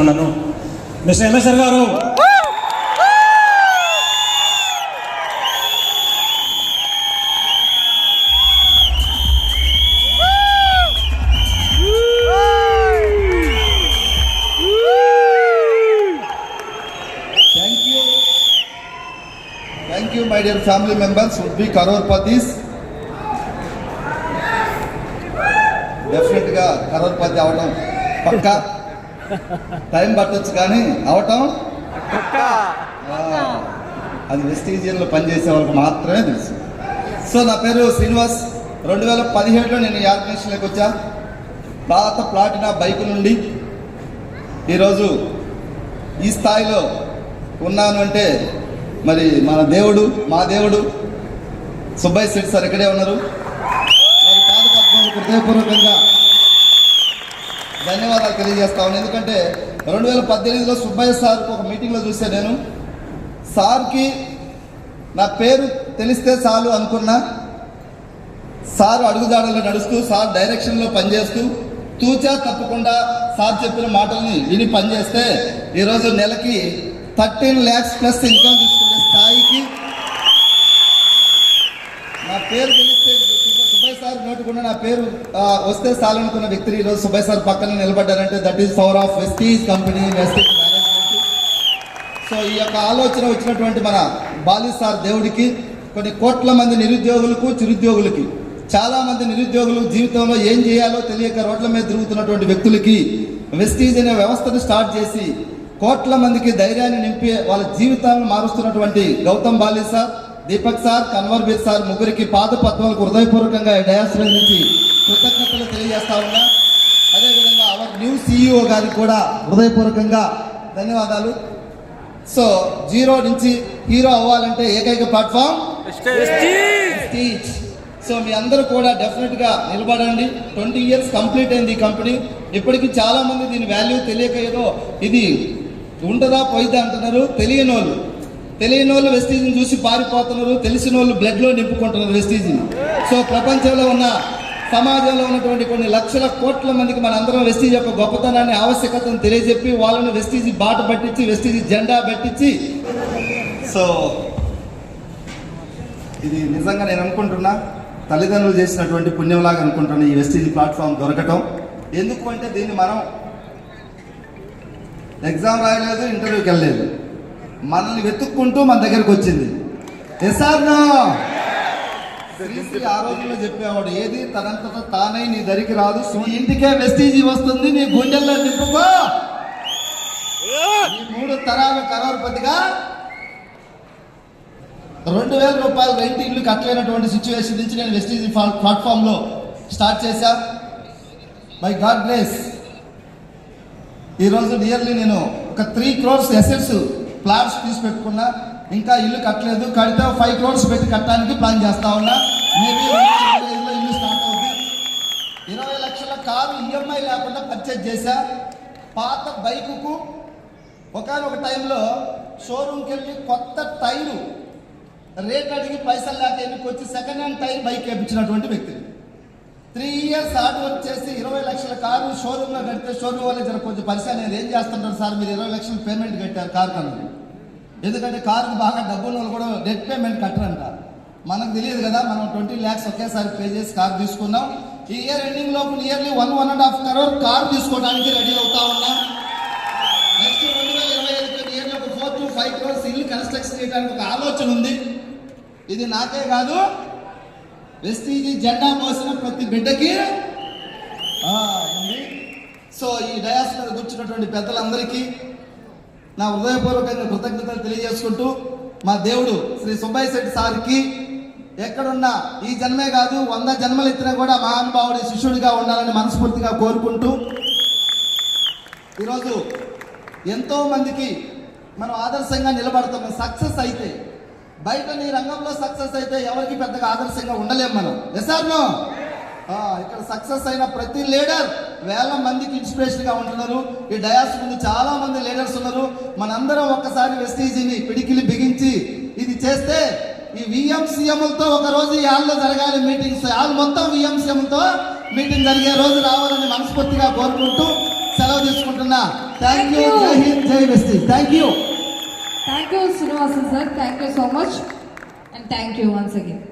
ఉన్నాను mister MSR గారు. Thank you my dear family members B crorepatis డెఫినెట్గా కరోర్పతి అవడం పక్కా. టైం పట్టొచ్చు కానీ అవటం? అది వెస్టీజియన్లో పనిచేసే వాళ్ళకి మాత్రమే తెలుసు. సో నా పేరు శ్రీనివాస్. రెండు వేల పదిహేడులో నేను ఈ ఆర్గనైజేషన్లోకి వచ్చా. పాత ప్లాటినా బైక్ నుండి ఈరోజు ఈ స్థాయిలో ఉన్నాను అంటే మరి మన దేవుడు మా దేవుడు సుబ్బయ్య శెట్టి సార్ ఇక్కడే ఉన్నారు. వారి పాద పద్మాలకు హృదయపూర్వకంగా ధన్యవాదాలు తెలియజేస్తా ఉన్నాను ఎందుకంటే రెండు వేల పద్దెనిమిదిలో సుబ్బయ్య సార్ ఒక మీటింగ్లో చూశాను నేను సార్కి నా పేరు తెలిస్తే చాలు అనుకున్నా సార్ అడుగుదాడలో నడుస్తూ సార్ డైరెక్షన్లో పనిచేస్తూ తూచా తప్పకుండా సార్ చెప్పిన మాటల్ని విని పనిచేస్తే ఈరోజు నెలకి థర్టీన్ ల్యాక్స్ ప్లస్ ఇన్కమ్ తీసుకునే స్థాయికి నా పేరు తెలిస్తే సుబ్బ- సుబ్బయ్య సార్ నోటుకుండా నా పేరు వస్తే చాలనుకున్న వ్యక్తిని ఈరోజు సుబ్బయ్య సార్ పక్కన నిలబడ్డారంటే that is power of Vestige company Vestige so ఈ యొక్క ఆలోచన వచ్చినటువంటి మన బాలి సార్ దేవుడికి కొన్ని కోట్ల మంది నిరుద్యోగులకు చిరుద్యోగులకి చాలా మంది నిరుద్యోగులు జీవితంలో ఏం చేయాలో తెలియక రోడ్ల మీద తిరుగుతున్నటువంటి వ్యక్తులకి వెస్టీజ్ అనే వ్యవస్థను స్టార్ట్ చేసి కోట్ల మందికి ధైర్యాన్ని నింపి వాళ్ళ జీవితాలను మారుస్తున్నటువంటి Gautam Bali sir. Deepak sir Kanwar Bir sir ముగ్గురికి పాద పద్మాలకు హృదయపూర్వకంగా డయాస్ట్రీ నుంచి కృతజ్ఞతలు తెలియజేస్తా ఉన్నా. అదేవిధంగా అవర్ న్యూ సిఇఓ గారికి కూడా హృదయపూర్వకంగా ధన్యవాదాలు. సో జీరో నుంచి హీరో అవ్వాలంటే ఏకైక ప్లాట్ఫామ్ స్టీచ్ సో మీ అందరూ కూడా డెఫినెట్గా నిలబడండి. ట్వంటీ ఇయర్స్ కంప్లీట్ అయింది ఈ కంపెనీ. ఇప్పటికీ చాలా మంది దీని వాల్యూ తెలియక ఏదో ఇది ఉంటుందా పోయిద్దా అంటున్నారు. తెలియని వాళ్ళు తెలియని వాళ్ళు వెస్టీజ్ని చూసి పారిపోతున్నారు తెలిసిన వాళ్ళు బ్లడ్లో నింపుకుంటున్నారు వెస్టీజ్ని. సో ప్రపంచంలో ఉన్న సమాజంలో ఉన్నటువంటి కొన్ని లక్షల కోట్ల మందికి మన అందరం వెస్టీజ్ యొక్క గొప్పతనాన్ని ఆవశ్యకతను తెలియజెప్పి వాళ్ళని వెస్టీజ్ బాట పట్టించి వెస్టీజ్ జెండా పట్టించి. సో ఇది నిజంగా నేను అనుకుంటున్నా తల్లిదండ్రులు చేసినటువంటి పుణ్యంలాగా అనుకుంటున్నా ఈ వెస్టీజ్ ప్లాట్ఫామ్ దొరకటం. ఎందుకు అంటే దీన్ని మనం ఎగ్జామ్ రాయలేదు ఇంటర్వ్యూకి వెళ్ళలేదు. మనల్ని వెతుక్కుంటూ మన దగ్గరకు వచ్చింది. శ్రీశ్రీ ఆ రోజుల్లో చెప్పేవాడు ఏది తనంతట తానై నీ దరికి రాదు నీ ఇంటికే వెస్టీజీ వస్తుంది నీ గుండెల్లో నింపుకో. నీ మూడు తరాల కరోర్పతిగా రెండు వేల రూపాయలు రెంట్ ఇల్లు కట్టలేనటువంటి సిచ్యువేషన్ నుంచి నేను వెస్టీజీ ప్లాట్ఫామ్లో స్టార్ట్ చేశా. మై గాడ్ బ్లెస్ ఈరోజు నియర్లీ నేను ఒక త్రీ క్రోర్స్ ఎసెట్స్ ప్లాట్స్ తీసి పెట్టుకున్నా ఇంకా ఇల్లు కట్టలేదు. కడితే ఫైవ్ క్రోర్స్ పెట్టి కట్టడానికి ప్లాన్ చేస్తా ఉన్నా. మేబీ ఇల్లు స్టార్ట్ అవుతుంది ఇరవై లక్షల కారు ఈఎంఐ లేకుండా పర్చేజ్ చేశా. పాత బైకుకు ఒకనొక టైంలో షోరూమ్కి వెళ్ళి కొత్త టైరు రేట్ అడిగి పైసలు లేక ఎన్నికొచ్చి సెకండ్ హ్యాండ్ టైర్ బైక్ వేయించినటువంటి వ్యక్తి. త్రీ ఇయర్స్ ఆటో వచ్చేసి ఇరవై లక్షల కారు షోరూమ్లో కడితే షోరూమ్ వాళ్ళే జర కొంచెం పరిశ్రమ అనేది ఏం చేస్తుంటారు సార్? మీరు ఇరవై లక్షలు పేమెంట్ కట్టారు కారు కన్నా ఎందుకంటే కారుకు బాగా డబ్బులు వాళ్ళు కూడా డెట్ పేమెంట్ కట్టరంట. మనకు తెలియదు కదా మనం ట్వంటీ ల్యాక్స్ ఒకేసారి పే చేసి కార్ తీసుకున్నాం. ఈ ఇయర్ ఎండింగ్ లోపు nearly one one and half crore car తీసుకోవడానికి రెడీ అవుతా ఉన్నాం. నెక్స్ట్ రెండు వేల ఇరవై ఐదు నియర్లీ ఒక ఫోర్ టు ఫైవ్ క్రోర్స్ ఇల్లు కన్స్ట్రక్షన్ చేయడానికి ఒక ఆలోచన ఉంది. ఇది నాకే కాదు వెస్టీజీ జెండా మోసిన ప్రతి బిడ్డకి ఉంది. సో ఈ డయాస్ మీద కూర్చున్నటువంటి పెద్దలందరికీ నా హృదయపూర్వకంగా కృతజ్ఞతలు తెలియజేసుకుంటూ మా దేవుడు శ్రీ సుబ్బయ్య శెట్టి సార్కి ఎక్కడున్నా ఈ జన్మే కాదు వంద జన్మలు ఎత్తినా కూడా మహానుభావుడి శిష్యుడిగా ఉండాలని మనస్ఫూర్తిగా కోరుకుంటూ ఈరోజు ఎంతో మందికి మనం ఆదర్శంగా నిలబడతాం. సక్సెస్ అయితే బయట నీ రంగంలో సక్సెస్ అయితే ఎవరికి పెద్దగా ఆదర్శంగా ఉండలేం మనం. ఎసార్నో ఇక్కడ సక్సెస్ అయిన ప్రతి లీడర్ వేల మందికి ఇన్స్పిరేషన్గా ఉంటున్నారు. ఈ డయాస్ ముందు చాలా మంది లీడర్స్ ఉన్నారు. మనందరం ఒక్కసారి వెస్టీజీని పిడికిలి బిగించి ఇది చేస్తే ఈ విఎంసీఎంలతో ఒక రోజు ఈ హాల్లో జరగాలి మీటింగ్స్ హాల్ మొత్తం విఎంసీఎంతో మీటింగ్ జరిగే రోజు రావాలని మనస్ఫూర్తిగా కోరుకుంటూ సెలవు తీసుకుంటున్నా. Thank you. జై హింద్ జై వెస్టీ thank you Thank you, Srinivasan sir. Thank you so much. And thank you once again.